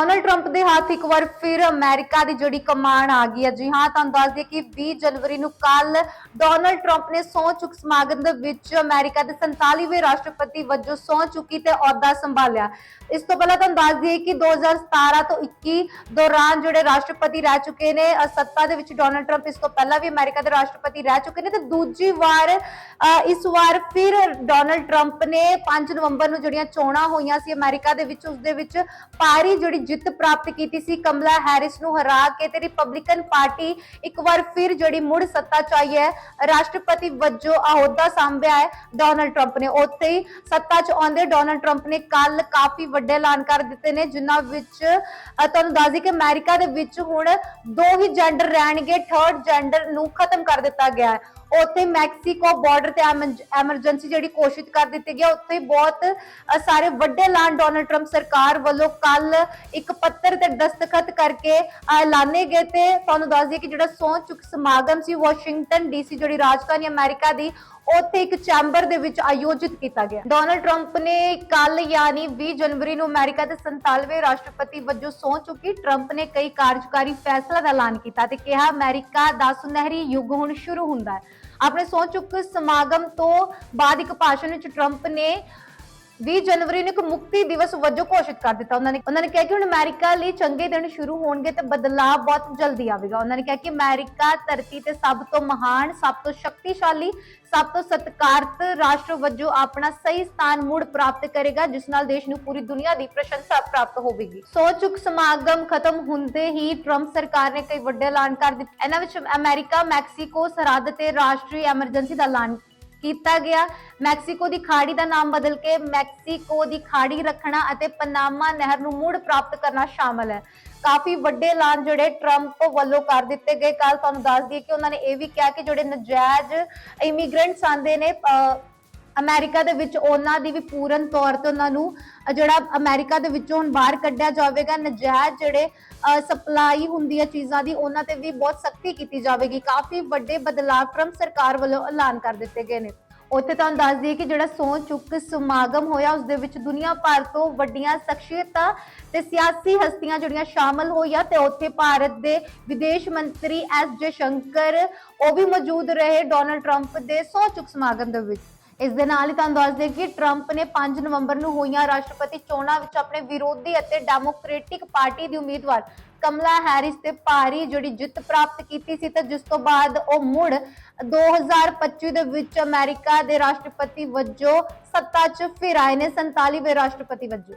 Donald Trump ਦੇ ਹੱਥ ਇੱਕ ਵਾਰ ਫਿਰ ਅਮਰੀਕਾ ਦੀ ਜਿਹੜੀ ਕਮਾਨ ਆ ਗਈ ਹੈ। ਜੀ ਹਾਂ, ਤੁਹਾਨੂੰ ਦੱਸ ਦਈਏ ਕਿ 20 ਜਨਵਰੀ ਨੂੰ ਕੱਲ ਡੋਨਲਡ ਟਰੰਪ ਨੇ ਸਹੁੰ ਚੁੱਕ ਸਮਾਗਮ ਦੇ ਵਿੱਚ ਅਮਰੀਕਾ ਦੇ 47ਵੇਂ ਰਾਸ਼ਟਰਪਤੀ ਵਜੋਂ ਸਹੁੰ ਚੁੱਕੀ ਤੇ ਅਹੁਦਾ ਸੰਭਾਲਿਆ। ਇਸ ਤੋਂ ਪਹਿਲਾਂ ਤੁਹਾਨੂੰ ਦੱਸ ਦਈਏ ਕਿ 2017 ਤੋਂ 21 ਦੌਰਾਨ ਜਿਹੜੇ ਰਾਸ਼ਟਰਪਤੀ ਰਹਿ ਚੁੱਕੇ ਨੇ ਸੱਤਾ ਦੇ ਵਿੱਚ ਡੋਨਲਡ ਟਰੰਪ ਇਸ ਤੋਂ ਪਹਿਲਾਂ ਵੀ ਅਮਰੀਕਾ ਦੇ ਰਾਸ਼ਟਰਪਤੀ ਰਹਿ ਚੁੱਕੇ ਨੇ ਤੇ ਦੂਜੀ ਵਾਰ ਇਸ ਵਾਰ ਫਿਰ ਡੋਨਲਡ ਟਰੰਪ ਨੇ 5 ਨਵੰਬਰ ਨੂੰ ਜਿਹੜੀਆਂ ਚੋਣਾਂ ਹੋਈਆਂ ਸੀ ਅਮਰੀਕਾ ਦੇ ਵਿੱਚ, ਉਸ ਦੇ ਵਿੱਚ ਭਾਰੀ ਜਿਹੜੀ ਜਿੱਤ ਪ੍ਰਾਪਤ ਕੀਤੀ ਸੀ, ਕਮਲਾ ਹੈਰਿਸ ਨੂੰ ਹਰਾ ਕੇ ਤੇ ਰਿਪਬਲਿਕਨ ਪਾਰਟੀ ਇੱਕ ਵਾਰ ਫਿਰ ਜਿਹੜੀ ਮੁੜ ਸੱਤਾ 'ਚ ਆਈ ਹੈ ਰਾਸ਼ਟਰਪਤੀ ਵਜੋਂ ਅਹੁਦਾ ਸੰਭਿਆ ਹੈ। ਡੋਨਲਡ ਟਰੰਪ ਨੇ ਉੱਥੇ ਹੀ ਸੱਤਾ 'ਚ ਆਉਂਦੇ ਡੋਨਲਡ ਟਰੰਪ ਨੇ ਕੱਲ ਕਾਫੀ ਵੱਡੇ ਐਲਾਨ ਕਰ ਦਿੱਤੇ ਨੇ, ਜਿਨ੍ਹਾਂ ਵਿੱਚ ਤੁਹਾਨੂੰ ਦੱਸ ਦਈਏ ਕਿ ਅਮਰੀਕਾ ਦੇ ਵਿੱਚ ਹੁਣ ਦੋ ਹੀ ਜੈਂਡਰ ਰਹਿਣਗੇ ਥਰਡ ਜੈਂਡਰ ਨੂੰ ਖਤਮ ਕਰ ਦਿੱਤਾ ਗਿਆ ਹੈ। ਉੱਥੇ ਮੈਕਸੀਕੋ ਬਾਰਡਰ ਤੇ ਐਮਰਜੈਂਸੀ ਜਿਹੜੀ ਘੋਸ਼ਿਤ ਕਰ ਦਿੱਤੀ ਗਈ ਉੱਥੇ ਬਹੁਤ ਸਾਰੇ ਵੱਡੇ ਐਲਾਨ ਡੋਨਲਡ ਟਰੰਪ ਸਰਕਾਰ ਵੱਲੋਂ ਕੱਲ ਇੱਕ ਪੱਤਰ ਤੇ ਦਸਤਖਤ ਕਰਕੇ ਐਲਾਨੇ ਗਏ ਤੇ ਤੁਹਾਨੂੰ ਦੱਸ ਦਈਏ ਕਿ ਜਿਹੜਾ ਸਹੁੰ ਚੁੱਕ ਸਮਾਗਮ ਸੀ ਵਾਸ਼ਿੰਗਟਨ ਡੀਸੀ ਜਿਹੜੀ ਰਾਜਧਾਨੀ ਅਮਰੀਕਾ ਦੀ, ਉੱਥੇ ਇੱਕ ਚੈਂਬਰ ਦੇ ਵਿੱਚ ਆਯੋਜਿਤ ਕੀਤਾ ਗਿਆ। ਡੋਨਲਡ ਟਰੰਪ ਨੇ ਕੱਲ ਯਾਨੀ 20 ਜਨਵਰੀ ਨੂੰ ਅਮਰੀਕਾ ਦੇ 47ਵੇਂ ਰਾਸ਼ਟਰਪਤੀ ਵਜੋਂ ਸਹੁੰ ਚੁੱਕੀ। ਟਰੰਪ ਨੇ ਕਈ ਕਾਰਜਕਾਰੀ ਫੈਸਲਾ ਦਾ ਐਲਾਨ ਕੀਤਾ ਤੇ ਕਿਹਾ, ਅਮਰੀਕਾ ਦਾ ਸੁਨਹਿਰੀ ਯੁੱਗ ਹੁਣ ਸ਼ੁਰੂ ਹੁੰਦਾ ਹੈ। ਆਪਣੇ ਸਹੁੰ ਚੁੱਕ ਸਮਾਗਮ ਤੋਂ ਬਾਅਦ ਇੱਕ ਭਾਸ਼ਣ ਵਿੱਚ ਟਰੰਪ ਨੇ 20 ਜਨਵਰੀ ਨੂੰ ਇੱਕ ਮੁਕਤੀ ਦਿਵਸ ਵਜੋਂ ਘੋਸ਼ਿਤ ਕਰ ਦਿੱਤਾ। ਉਹਨਾਂ ਨੇ ਉਹਨਾਂ ਨੇ ਕਿਹਾ ਕਿ ਹੁਣ ਅਮਰੀਕਾ ਲਈ ਚੰਗੇ ਦਿਨ ਸ਼ੁਰੂ ਹੋਣਗੇ ਤੇ ਬਦਲਾਅ ਬਹੁਤ ਜਲਦੀ ਆਵੇਗਾ। ਉਹਨਾਂ ਨੇ ਕਿਹਾ ਕਿ ਅਮਰੀਕਾ ਧਰਤੀ ਤੇ ਸਭ ਤੋਂ ਮਹਾਨ, ਸਭ ਤੋਂ ਸ਼ਕਤੀਸ਼ਾਲੀ, ਸਭ ਤੋਂ ਸਤਿਕਾਰਤ ਰਾਸ਼ਟਰ ਵਜੋਂ ਆਪਣਾ ਸਹੀ ਸਥਾਨ ਮੁੜ ਪ੍ਰਾਪਤ ਕਰੇਗਾ, ਜਿਸ ਨਾਲ ਦੇਸ਼ ਨੂੰ ਪੂਰੀ ਦੁਨੀਆ ਦੀ ਪ੍ਰਸ਼ੰਸਾ ਪ੍ਰਾਪਤ ਹੋਵੇਗੀ। ਸੋ ਚੁੱਕ ਸਮਾਗਮ ਖਤਮ ਹੁੰਦੇ ਹੀ ਟਰੰਪ ਸਰਕਾਰ ਨੇ ਕਈ ਵੱਡੇ ਐਲਾਨ ਕਰ ਦਿੱਤੇ। ਇਹਨਾਂ ਵਿੱਚ ਅਮਰੀਕਾ, ਮੈਕਸੀਕੋ, ਸਰਹੱਦ ਤੇ ਰਾਸ਼ਟਰੀ ਐਮਰਜੈਂਸੀ ਦਾ ਐਲਾਨ ਕੀਤਾ ਗਿਆ। ਮੈਕਸੀਕੋ ਦੀ ਖਾੜੀ ਦਾ ਨਾਮ ਬਦਲ ਕੇ ਮੈਕਸੀਕੋ ਦੀ ਖਾੜੀ ਰੱਖਣਾ ਅਤੇ ਪਨਾਮਾ ਨਹਿਰ ਨੂੰ ਮੁੜ ਪ੍ਰਾਪਤ ਕਰਨਾ ਸ਼ਾਮਲ ਹੈ। ਕਾਫੀ ਵੱਡੇ ਐਲਾਨ ਜਿਹੜੇ ਟਰੰਪ ਵੱਲੋਂ ਕਰ ਦਿੱਤੇ ਗਏ। ਕੱਲ ਤੁਹਾਨੂੰ ਦੱਸ ਦਈਏ ਕਿ ਉਹਨਾਂ ਨੇ ਇਹ ਵੀ ਕਿਹਾ ਕਿ ਜਿਹੜੇ ਨਜਾਇਜ਼ ਇਮੀਗ੍ਰੈਂਟਸ ਆਂਦੇ ਨੇ ਅਮਰੀਕਾ ਦੇ ਵਿੱਚ ਉਹਨਾਂ ਦੀ ਵੀ ਪੂਰਨ ਤੌਰ ਤੇ ਉਹਨਾਂ ਨੂੰ ਜਿਹੜਾ ਅਮਰੀਕਾ ਦੇ ਵਿੱਚੋਂ ਹੁਣ ਬਾਹਰ ਕੱਢਿਆ ਜਾਵੇਗਾ, ਨਜਾਇਜ਼ ਜਿਹੜੇ ਸਪਲਾਈ ਹੁੰਦੀ ਹੈ ਚੀਜ਼ਾਂ ਦੀ, ਉਹਨਾਂ ਤੇ ਵੀ ਬਹੁਤ ਸਖਤੀ ਕੀਤੀ ਜਾਵੇਗੀ। ਕਾਫੀ ਵੱਡੇ ਬਦਲਾਅ ਟਰੰਪ ਸਰਕਾਰ ਵੱਲੋਂ ਐਲਾਨ ਕਰ ਦਿੱਤੇ ਗਏ ਨੇ। ਉੱਥੇ ਤੁਹਾਨੂੰ ਦੱਸ ਦਈਏ ਕਿ ਜਿਹੜਾ ਸਹੁੰ ਚੁੱਕ ਸਮਾਗਮ ਹੋਇਆ, ਉਸ ਦੇ ਵਿੱਚ ਦੁਨੀਆ ਭਰ ਤੋਂ ਵੱਡੀਆਂ ਸ਼ਖਸੀਅਤਾਂ ਤੇ ਸਿਆਸੀ ਹਸਤੀਆਂ ਜਿਹੜੀਆਂ ਸ਼ਾਮਲ ਹੋਈਆਂ ਤੇ ਉੱਥੇ ਭਾਰਤ ਦੇ ਵਿਦੇਸ਼ ਮੰਤਰੀ ਐਸ ਜੇ ਸ਼ੰਕਰ, ਉਹ ਵੀ ਮੌਜੂਦ ਰਹੇ ਡੋਨਲਡ ਟਰੰਪ ਦੇ ਸਹੁੰ ਚੁੱਕ ਸਮਾਗਮ ਦੇ ਵਿੱਚ। ਇਸ ਦੇ ਨਾਲ ਹੀ ਤੁਹਾਨੂੰ ਦੱਸ ਦੇ ਕਿ ਟਰੰਪ ਨੇ 5 ਨਵੰਬਰ ਨੂੰ ਹੋਈਆਂ ਰਾਸ਼ਟਰਪਤੀ ਚੋਣਾਂ ਵਿੱਚ ਆਪਣੇ ਵਿਰੋਧੀ ਅਤੇ ਡੈਮੋਕ੍ਰੈਟਿਕ ਪਾਰਟੀ ਦੀ ਉਮੀਦਵਾਰ ਕਮਲਾ ਹੈਰਿਸ ਤੇ ਭਾਰੀ ਜਿਹੜੀ ਜਿੱਤ ਪ੍ਰਾਪਤ ਕੀਤੀ ਸੀ ਤੇ ਜਿਸ ਤੋਂ ਬਾਅਦ ਉਹ ਮੁੜ 2025 ਦੇ ਵਿੱਚ ਅਮਰੀਕਾ ਦੇ ਰਾਸ਼ਟਰਪਤੀ ਵਜੋਂ ਸੱਤਾ 'ਚ ਫਿਰ ਆਏ ਨੇ 47ਵੇਂ ਰਾਸ਼ਟਰਪਤੀ ਵਜੋਂ।